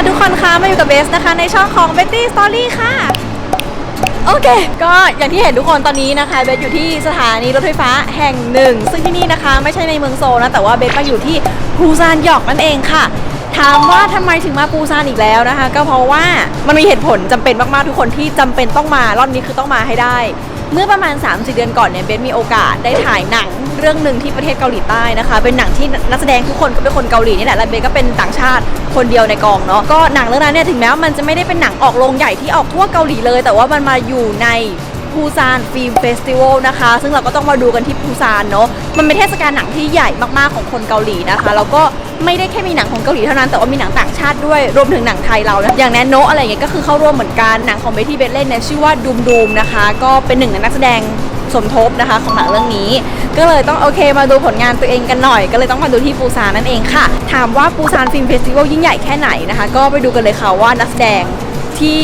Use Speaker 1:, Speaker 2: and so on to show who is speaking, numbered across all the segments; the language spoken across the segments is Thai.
Speaker 1: ค่ะทุกคนคะมาอยู่กับเบสนะคะ ในช่องของ Betty Story ค่ะ โอเค ก็อย่างที่เห็นทุกคนตอนนี้นะคะ เบสอยู่ที่สถานีรถไฟฟ้าแห่งหนึ่ง ซึ่งที่นี่นะคะไม่ใช่ในเมืองโซลนะ แต่ว่าเบสมาอยู่ที่ปูซานหยอกนั่นเองค่ะ ถามว่าทำไมถึงมาปูซานอีกแล้วนะคะ ก็เพราะว่ามันมีเหตุผลจำเป็นมากๆทุกคนที่จำเป็นต้องมารอบนี้คือต้องมาให้ได้ เมื่อประมาณ3-4เดือนก่อนเนี่ยเบนมีโอกาสได้ถ่ายหนังเรื่องหนึ่งที่ประเทศเกาหลีใต้นะคะ เป็นหนังที่นักแสดงทุกคนก็เป็นคนเกาหลีนี่แหละและเบนก็เป็นต่างชาติคนเดียวในกองเนาะก็หนังเรื่องนั้นเนี่ยถึงแม้ว่ามันจะไม่ได้เป็นหนังออกโรงใหญ่ที่ออกทั่วเกาหลีเลย แต่ว่ามันมาอยู่ใน ปูซานฟิล์มเฟสติวัลนะคะ ซึ่งเราก็ต้องมาดูกันที่ปูซานเนาะมันเป็นเทศกาลหนังที่ใหญ่มากๆของคนเกาหลีนะคะแล้วก็ไม่ได้แค่มีหนังของเกาหลีเท่านั้นแต่ว่ามีหนังต่างชาติด้วยรวมถึงหนังไทยเรานะอย่างแนนโนอะไรเงี้ยก็คือเข้าร่วมเหมือนกันหนังของเบที่เบสเล่นเนี่ยชื่อว่าดูมดูมนะคะ ก็เป็นหนึ่งในนักแสดงสมทบนะคะของหนังเรื่องนี้ ก็เลยต้องโอเคมาดูผลงานตัวเองกันหน่อย ก็เลยต้องมาดูที่ปูซานนั่นเองค่ะ ถามว่าปูซานฟิล์มเฟสติวัลยิ่งใหญ่แค่ไหนนะคะ ก็ไปดูกันเลยค่ะว่านักแสดงที่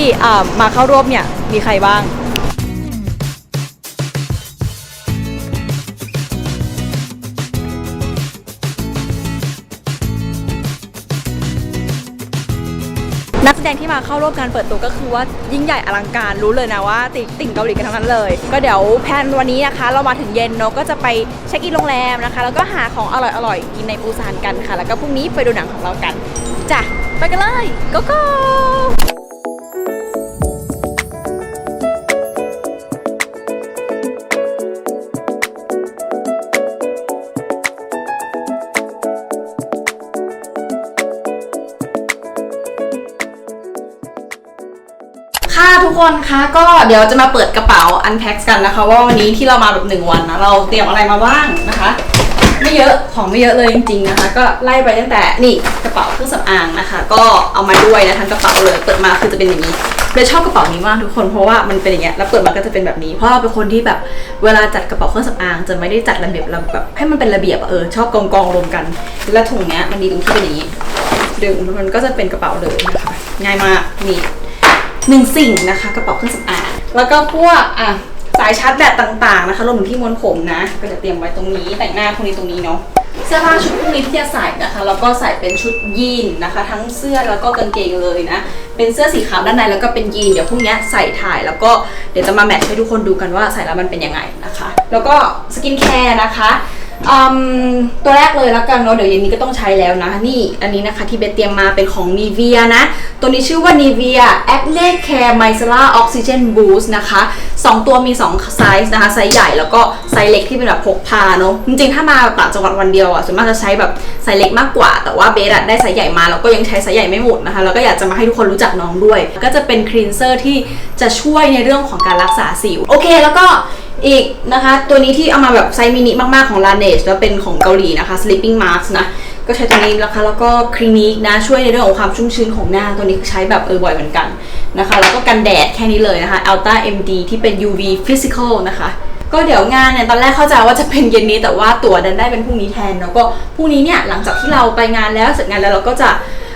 Speaker 1: มาเข้าร่วมเนี่ยมีใครบ้าง นักแสดงที่มาเข้าร่วมการเปิดตัวก็คือว่ายิ่งใหญ่อลังการรู้เลยนะว่าติติ่งเกาหลีกันทั้งนั้นเลย ก็เดี๋ยวแพนวันนี้นะคะ เรามาถึงเย็นเนาะก็จะไปเช็คอินโรงแรมนะคะ แล้วก็หาของอร่อยๆกินในปูซานกันค่ะ แล้วก็พรุ่งนี้ไปดูหนังของเรากันจ้ะไปกันเลย go go ทุกคนคะก็เดี๋ยวจะมาเปิดกระเป๋า unpack กันนะคะ ว่าวันนี้ที่เรามาแบบหนึ่งวันนะเราเตรียมอะไรมาบ้างนะคะ ไม่เยอะของไม่เยอะเลยจริงๆนะคะ ก็ไล่ไปตั้งแต่นี่กระเป๋าเครื่องสำอางนะคะ ก็เอามาด้วยนะทั้งกระเป๋าเลยเปิดมาคือจะเป็นอย่างนี้เลยชอบกระเป๋านี้มากทุกคนเพราะว่ามันเป็นอย่างเงี้ยแล้วเปิดมาก็จะเป็นแบบนี้เพราะเราเป็นคนที่แบบเวลาจัดกระเป๋าเครื่องสำอางจะไม่ได้จัดระเบียบแบบให้มันเป็นระเบียบเออชอบกองกองๆรวมกัน แล้วถุงเนี้ยมันดีตรงที่เป็นอย่างนี้ดึงมันก็จะเป็นกระเป๋าเลยนะคะง่ายมากนี่ หนึ่งสิ่งนะคะกระเป๋าเครื่องสำอางแล้วก็พวกอะสายชาร์จแบตต่างๆนะคะรวมถึงที่ม้วนผมนะ ก็จะเตรียมไว้ตรงนี้แต่งหน้าพวกนี้ตรงนี้เนาะเสื้อผ้าชุดพวกนี้ที่จะใส่นะคะแล้วก็ใส่เป็นชุดยีนนะคะ ทั้งเสื้อแล้วก็กางเกงเลยนะ เป็นเสื้อสีขาวด้านในแล้วก็เป็นยีนเดี๋ยวพรุ่งนี้ใส่ถ่ายแล้วก็เดี๋ยวจะมาแมทช์ให้ทุกคนดูกันว่าใส่แล้วมันเป็นยังไงนะคะ แล้วก็สกินแคร์นะคะ อืมตัวแรกเลยแล้วกันเนาะเดี๋ยวเย็นนี้ก็ต้องใช้แล้วนะ นี่อันนี้นะคะที่เบสเตรียมมาเป็นของ Nivea นะ ตัวนี้ชื่อว่า Nivea Acne Care Micellar Oxygen Boost นะคะ 2 ตัวมี 2 ไซส์นะคะ ไซส์ใหญ่แล้วก็ไซส์เล็กที่เป็นแบบพกพาเนาะจริงๆ ถ้ามาต่างจังหวัดวันเดียวอะส่วนมากจะใช้แบบไซส์เล็กมากกว่า แต่ว่าเบสได้ไซส์ใหญ่มาแล้วก็ยังใช้ไซส์ใหญ่ไม่หมดนะคะแล้วก็อยากจะมาให้ทุกคนรู้จักน้องด้วย ก็จะเป็นคลีนเซอร์ที่จะช่วยในเรื่องของการรักษาสิวโอเค แล้วก็ อีกนะคะ ตัวนี้ที่เอามาแบบไซส์มินิมากๆของ Laneige แล้วเป็นของเกาหลีนะคะ Sleeping Mask นะ ก็ใช้ตัวนี้นะคะ แล้วก็คลินิกนะ ช่วยในเรื่องของความชุ่มชื้นของหน้า ตัวนี้ใช้แบบเออบ่อยเหมือนกันนะคะ แล้วก็กันแดดแค่นี้เลยนะคะ Ultra MD ที่เป็น UV Physical นะคะก็เดี๋ยวงานเนี่ยตอนแรกเข้าใจว่าจะเป็นเย็นนี้แต่ว่าตั๋วดันได้เป็นพรุ่งนี้แทนแล้วก็พรุ่งนี้เนี่ยหลังจากที่เราไปงานแล้วเสร็จงานแล้วเราก็จะ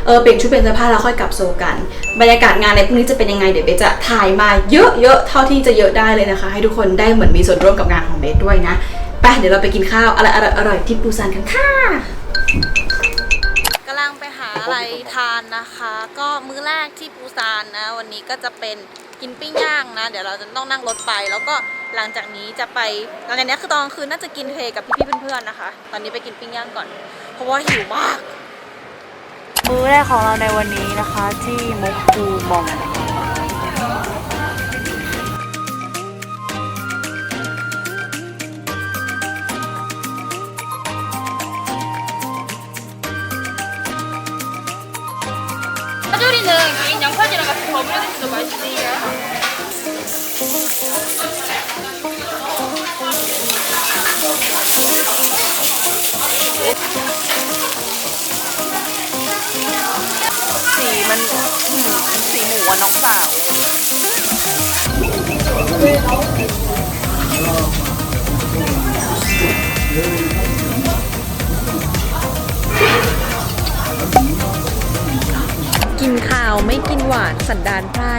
Speaker 1: เออเปลี่ยนชุดเปลี่ยนเสื้อผ้าแล้วค่อยกลับโซกัน บรรยากาศงานในพรุ่งนี้จะเป็นยังไงเดี๋ยวเบสจะถ่ายมาเยอะๆเท่าที่จะเยอะได้เลยนะคะ ให้ทุกคนได้เหมือนมีส่วนร่วมกับงานของเบสด้วยนะไปเดี๋ยวเราไปกินข้าวอะไรอร่อยๆที่ปูซานกันค่ะกำลังไปหาอะไรทานนะคะ ก็มื้อแรกที่ปูซานนะ วันนี้ก็จะเป็นกินปิ้งย่างนะ เดี๋ยวเราจะต้องนั่งรถไป แล้วก็หลังจากนี้จะไปหลังจากนี้คือตอนกลางคืนน่าจะกินเทกับพี่ๆเพื่อนๆนะคะ ตอนนี้ไปกินปิ้งย่างก่อน เพราะว่าหิวมาก มื้อแรกของเราในวันนี้นะคะที่มุกคูมอง
Speaker 2: 사조리는 개인 양파지랑 같이 버무려서 맛있어요.
Speaker 1: มันหืมสีหมูอะน้องสาว กินข้าวไม่กินหวานสันดานไพร่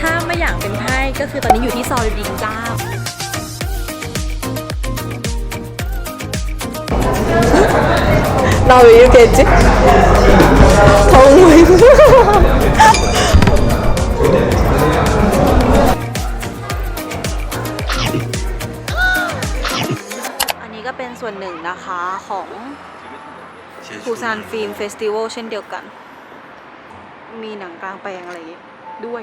Speaker 1: ถ้าไม่อยากเป็นไพร่ก็คือตอนนี้อยู่ที่ซอยดิงจ้า ทงไว้อันนี้ก็เป็นส่วนหนึ่งนะคะของคูซานฟิล์มเฟสติวัลเช่นเดียวกัน มีหนังกลางแปลงอะไรด้วย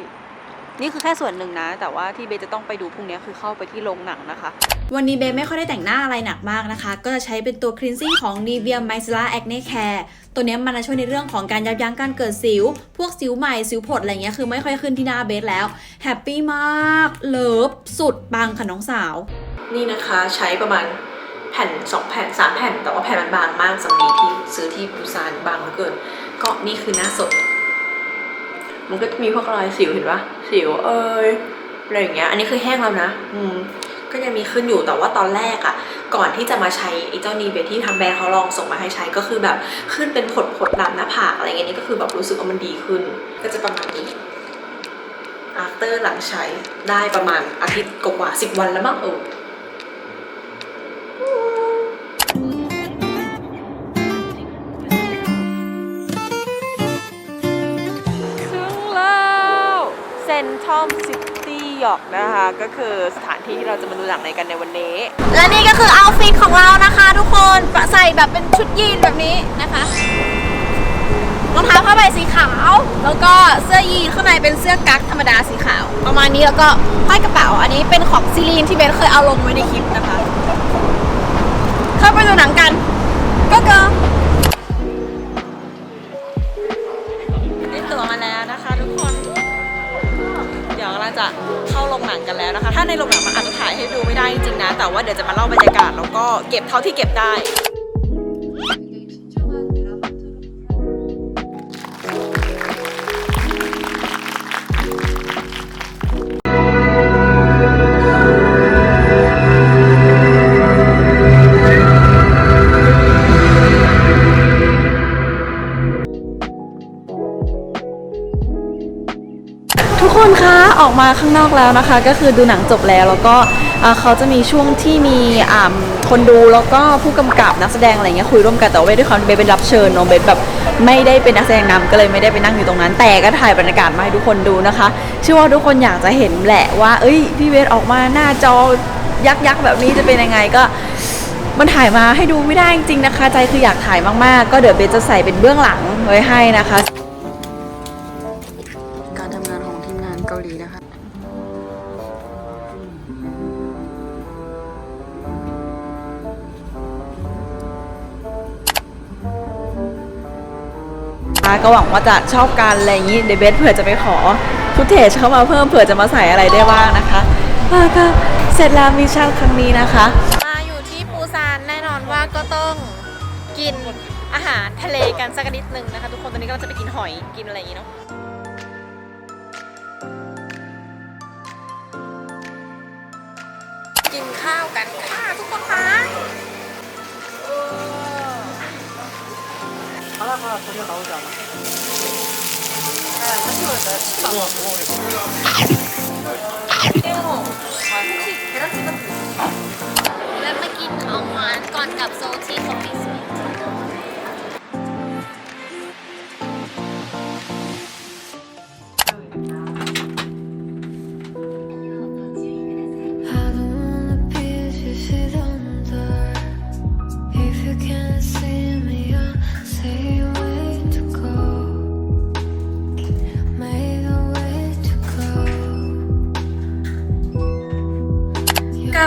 Speaker 1: นี่คือแค่ส่วนหนึ่งนะ แต่ว่าที่เบสจะต้องไปดูพรุ่งนี้คือเข้าไปที่โรงหนังนะคะ วันนี้เบสไม่ค่อยได้แต่งหน้าอะไรหนักมากนะคะ ก็จะใช้เป็นตัว cleansing ของ Nivea Micellar Acne Care ตัวเนี้ยมันจะช่วยในเรื่องของการยับยั้งการเกิดสิว พวกสิวใหม่สิวผดอะไรเงี้ยคือไม่ค่อยขึ้นที่หน้าเบสแล้วแฮปปี้มากเลิฟสุดปังค่ะน้องสาว นี่นะคะใช้ประมาณแผ่น 2 แผ่น 3 แผ่น แต่ว่าแผ่นมันบางมากสำนีที่ซื้อที่ปูซานบางเหลือเกิน ก็นี่คือหน้าสด มันก็จะมีพวกรอยสิวเห็นปะ สิวเอ้ยอะไรอย่างเงี้ย อันนี้คือแห้งแล้วนะ อืม ก็ยังมีขึ้นอยู่แต่ว่าตอนแรกอะก่อนที่จะมาใช้ไอ้เจ้านีเบที่ทางแบรนด์เขาลองส่งมาให้ใช้ก็คือแบบขึ้นเป็นผดผดดำหน้าผากอะไรเงี้ยนี่ก็คือแบบรู้สึกว่ามันดีขึ้น ก็จะประมาณนี้ after หลังใช้ได้ประมาณอาทิตย์กว่าสิบวันแล้วมั้งเออ ตี้หยอกนะคะก็คือสถานที่ที่เราจะมาดูหนังในกันในวันนี้ และนี่ก็คือเอาท์ฟิตของเรานะคะ ทุกคนใส่แบบเป็นชุดยีนแบบนี้นะคะรองเท้าผ้าใบสีขาว แล้วก็เสื้อยีนข้างในเป็นเสื้อกั๊กธรรมดาสีขาว ประมาณนี้แล้วก็ป้ายกระเป๋า อันนี้เป็นของซีรีนที่เบนเคยเอาลงไว้ในคลิปนะคะ เข้าไปดูหนังกัน ก็เกิได้ตั๋วมาแล้วนะคะทุกคน เดี๋ยวเราจะเข้า โรงหนังกันแล้วนะคะ ถ้าในโรงหนังมันอาจจะถ่ายให้ดูไม่ได้จริงๆนะ แต่ว่าเดี๋ยวจะมาเล่าบรรยากาศแล้วก็เก็บเท่าที่เก็บได้ มาข้างนอกแล้วนะคะ ก็คือดูหนังจบแล้วแล้วก็เขาจะมีช่วงที่มีคนดูแล้วก็ผู้กำกับนักแสดงอะไรเงี้ยคุยร่วมกันแต่ว่าด้วยความเบสเป็นรับเชิญเนอะเบสแบบไม่ได้เป็นนักแสดงนำก็เลยไม่ได้ไปนั่งอยู่ตรงนั้น แต่ก็ถ่ายบรรยากาศมาให้ทุกคนดูนะคะเชื่อว่าทุกคนอยากจะเห็นแหละว่า เอ้ยพี่เบสออกมาหน้าจอยักษ์ยักษ์ๆแบบนี้จะเป็นยังไงก็มันถ่ายมาให้ดูไม่ได้จริงๆนะคะ ใจคืออยากถ่ายมากๆ ก็เดี๋ยวเบสจะใส่เป็นเบื้องหลังไว้ให้นะคะ ก็หวังว่าจะชอบกันอะไรอย่างนี้เดยวเบสเผื่อจะไปขอฟุตเทจเข้ามาเพิ่มเผื่อจะมาใส่อะไรได้บ้างนะคะอ่าก็เสร็จแล้วมิชชั่นครั้งนี้นะคะ
Speaker 3: มาอยู่ที่ปูซานแน่นอนว่าก็ต้องกินอาหารทะเลกันสักนิดนึงนะคะ ทุกคนตอนนี้ก็จะไปกินหอยกินอะไรอย่างนี้เนาะกินข้าวกันค่ะทุกคนคะ และมากินของหวานก่อนกลับโซลที่คอฟฟี่ส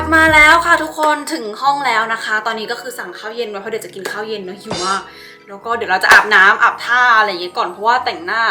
Speaker 1: ลับมาแล้วค่ะทุกคนถึงห้องแล้วนะคะ ตอนนี้ก็คือสั่งข้าวเย็นไว้เพราะเดี๋ยวจะกินข้าวเย็นเนอะหิวมากแล้วก็เดี๋ยวเราจะอาบน้ำอาบท่าอะไรอย่างเงี้ยก่อนเพราะว่าแต่งหน้า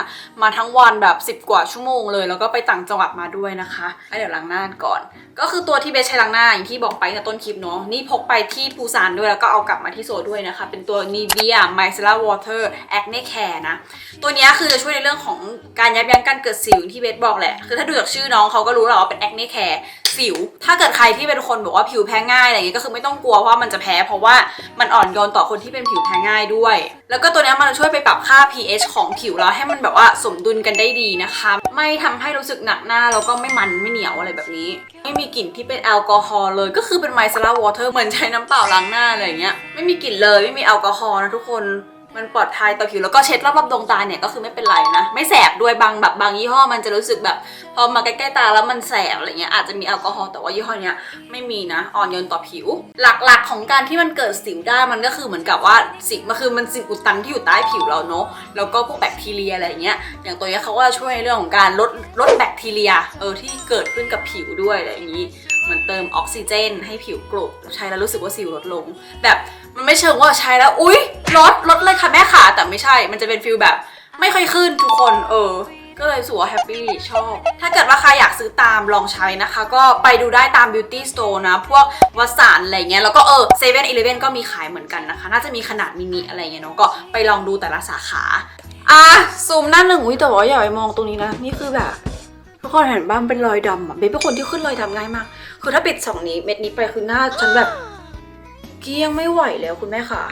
Speaker 1: มาทั้งวันแบบ 10 กว่าชั่วโมงเลย แล้วก็ไปต่างจังหวัดมาด้วยนะคะแล้เดี๋ยวล้างหน้าก่อน ก็คือตัวที่เบสใช้ล้างหน้าอย่างที่บอกไปในต้นคลิปเนาะนี่พกไปที่ปูซานด้วยแล้วก็เอากลับมาที่โซด้วยนะคะ เป็นตัว Nivea Micellar Water Acne Care นะ ตัวนี้คือจะช่วยในเรื่องของการยับยั้งการเกิดสิวที่เบสบอกแหละคือถ้าดูจากชื่อน้องเขาก็รู้แล้วว่าเป็น acne care สิว ถ้าเกิดใครที่เป็นคนบอกว่าผิวแพ้ง่ายอะไรอย่างเงี้ยก็คือไม่ต้องกลัวว่ามันจะแพ้เพราะว่ามันอ่อนโยนต่อคนที่เป็นผิวแพ้ง่ายด้วย แล้วก็ตัวนี้มันจะช่วยไปปรับค่า pH ของผิวเราให้มันแบบว่าสมดุลกันได้ดีนะคะ ไม่ทำให้รู้สึกหนักหน้าแล้วก็ไม่มันไม่เหนียวอะไรแบบนี้ ไม่มีกลิ่นที่เป็นแอลกอฮอล์เลย ก็คือเป็น micellar water เหมือนใช้น้ำเปล่าล้างหน้าอะไรอย่างเงี้ย ไม่มีกลิ่นเลยไม่มีแอลกอฮอล์นะทุกคน มันปลอดภัยต่อผิวแล้วก็เช็ดรอบๆดวงตาเนี่ยก็คือไม่เป็นไรนะ ไม่แสบด้วยบางแบบบางยี่ห้อมันจะรู้สึกแบบ พอมาใกล้ๆตาแล้วมันแสบอะไรเงี้ยอาจจะมีแอลกอฮอล์แต่ว่ายี่ห้อเนี้ยไม่มีนะอ่อนโยนต่อผิว หลักๆของการที่มันเกิดสิวได้มันก็คือเหมือนกับว่าสิวมันคือมันสิ่งอุดตันที่อยู่ใต้ผิวเราเนาะแล้วก็พวกแบคทีเรียอะไรเงี้ยอย่างตัวเนี้ยเขาก็จะช่วยในเรื่องของการลดลดแบคทีเรียเออที่เกิดขึ้นกับผิวด้วยอะไรอย่างนี้ เหมือนเติมออกซิเจน ให้ผิวกรุบใช้แล้วรู้สึกว่าสิวลดลง แบบมันไม่เชิงว่าใช้แล้วอุ๊ยลดลดเลยค่ะแม่ขาแต่ไม่ใช่ มันจะเป็นฟิลแบบ ไม่ค่อยขึ้นทุกคนเออก็เลยสว่าแฮปปี้ชอบ ถ้าเกิดว่าใครอยากซื้อตามลองใช้นะคะ ก็ไปดูได้ตาม beauty store นะ พวกวัสานอะไรเงี้ย แล้วก็เออเซเว่นอีเลฟเว่นก็มีขายเหมือนกันนะคะ น่าจะมีขนาดมินิอะไรเงี้ยเนาะก็ไปลองดูแต่ละสาขา อะ ซูมหน้าหนึ่งอุ้ยแต่ว่าอย่าไปมองตรงนี้นะ นี่คือแบบทุกคนเห็นบ้างเป็นรอยดำอะเบสเป็นคนที่ขึ้นรอยดำง่ายมาก คือถ้าปิดสองนี้เม็ดนี้ไปคือหน้าฉันแบบเกลี้ยงไม่ไหวแล้วคุณแม่ค่ะ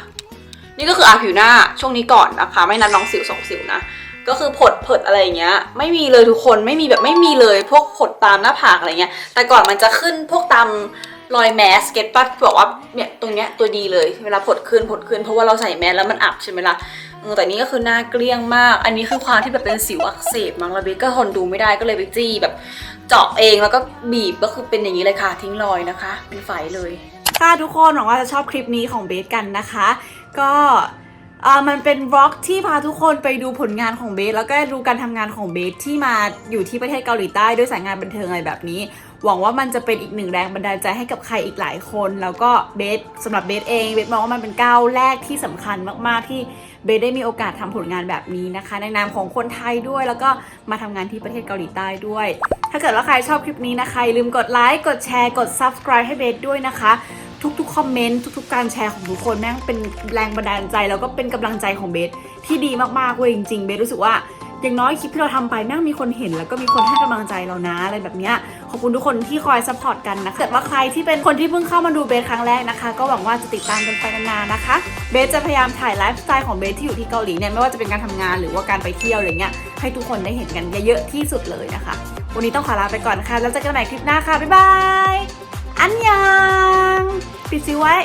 Speaker 1: นี่ก็คืออาผิวหน้าช่วงนี้ก่อนนะคะ ไม่นับน้องสิวสองสิวนะก็คือผดเผิดอะไรอย่างเงี้ย ไม่มีเลยทุกคนไม่มีแบบไม่มีเลยพวกผดตามหน้าผากอะไรเงี้ย แต่ก่อนมันจะขึ้นพวกตามรอยแมสเก็ตปัดบอกว่าเนี่ยตรงเนี้ยตัวดีเลยเวลาผดขึ้นผดขึ้นเพราะว่าเราใส่แมสแล้วมันอับใช่ไหมล่ะเออแต่นี่ก็คือหน้าเกลี้ยงมาก อันนี้คือความที่แบบเป็นสิวอักเสบมั้งล้วเบก็ทนดูไม่ได้ก็เลยไปจี้แบบ เจาะเองแล้วก็บีบก็คือเป็นอย่างนี้เลยค่ะ ทิ้งรอยนะคะ เป็นไฝเลย
Speaker 4: ค่ะทุกคนหวังว่าจะชอบคลิปนี้ของเบสกันนะคะ ก็เออมันเป็นบล็อกที่พาทุกคนไปดูผลงานของเบสแล้วก็ดูการทำงานของเบสที่มาอยู่ที่ประเทศเกาหลีใต้ด้วยสายงานบันเทิงอะไรแบบนี้ หวังว่ามันจะเป็นอีกหนึ่งแรงบันดาลใจให้กับใครอีกหลายคน แล้วก็เบสสำหรับเบสเองเบสมองว่ามันเป็นก้าวแรกที่สำคัญมากๆที่เบสได้มีโอกาสทำผลงานแบบนี้นะคะ ในนามของคนไทยด้วย แล้วก็มาทำงานที่ประเทศเกาหลีใต้ด้วย ถ้าเกิดว่าใครชอบคลิปนี้นะคะอย่าลืมกดไลค์กดแชร์กด subscribe ให้เบสด้วยนะคะทุกๆ คอมเมนต์ทุกๆ การแชร์ของทุกคนแม่งเป็นแรงบันดาลใจ แล้วก็เป็นกำลังใจของเบสที่ดีมากๆเว้ยจริงๆเบสรู้สึกว่า อย่างน้อยคลิปที่เราทำไปแม่งมีคนเห็น แล้วก็มีคนให้กำลังใจเรานะอะไรแบบเนี้ยขอบคุณทุกคนที่คอยซัพพอร์ตกันนะเกิดว่าใครที่เป็นคนที่เพิ่งเข้ามาดูเบสครั้งแรกนะคะ ก็หวังว่าจะติดตามกันไปนานๆนะคะ เบสจะพยายามถ่ายไลฟ์สไตล์ของเบสที่อยู่ที่เกาหลีเนี่ยไม่ว่าจะเป็นการทำงานหรือว่าการไปเที่ยวอะไรเงี้ยให้ทุกคนได้เห็นกันเยอะๆที่สุดเลยนะคะ วันนี้ต้องขอลาไปก่อนนะคะแล้วเจอกันใหม่คลิปหน้าค่ะบ๊ายบายอันยังปิดซิไว้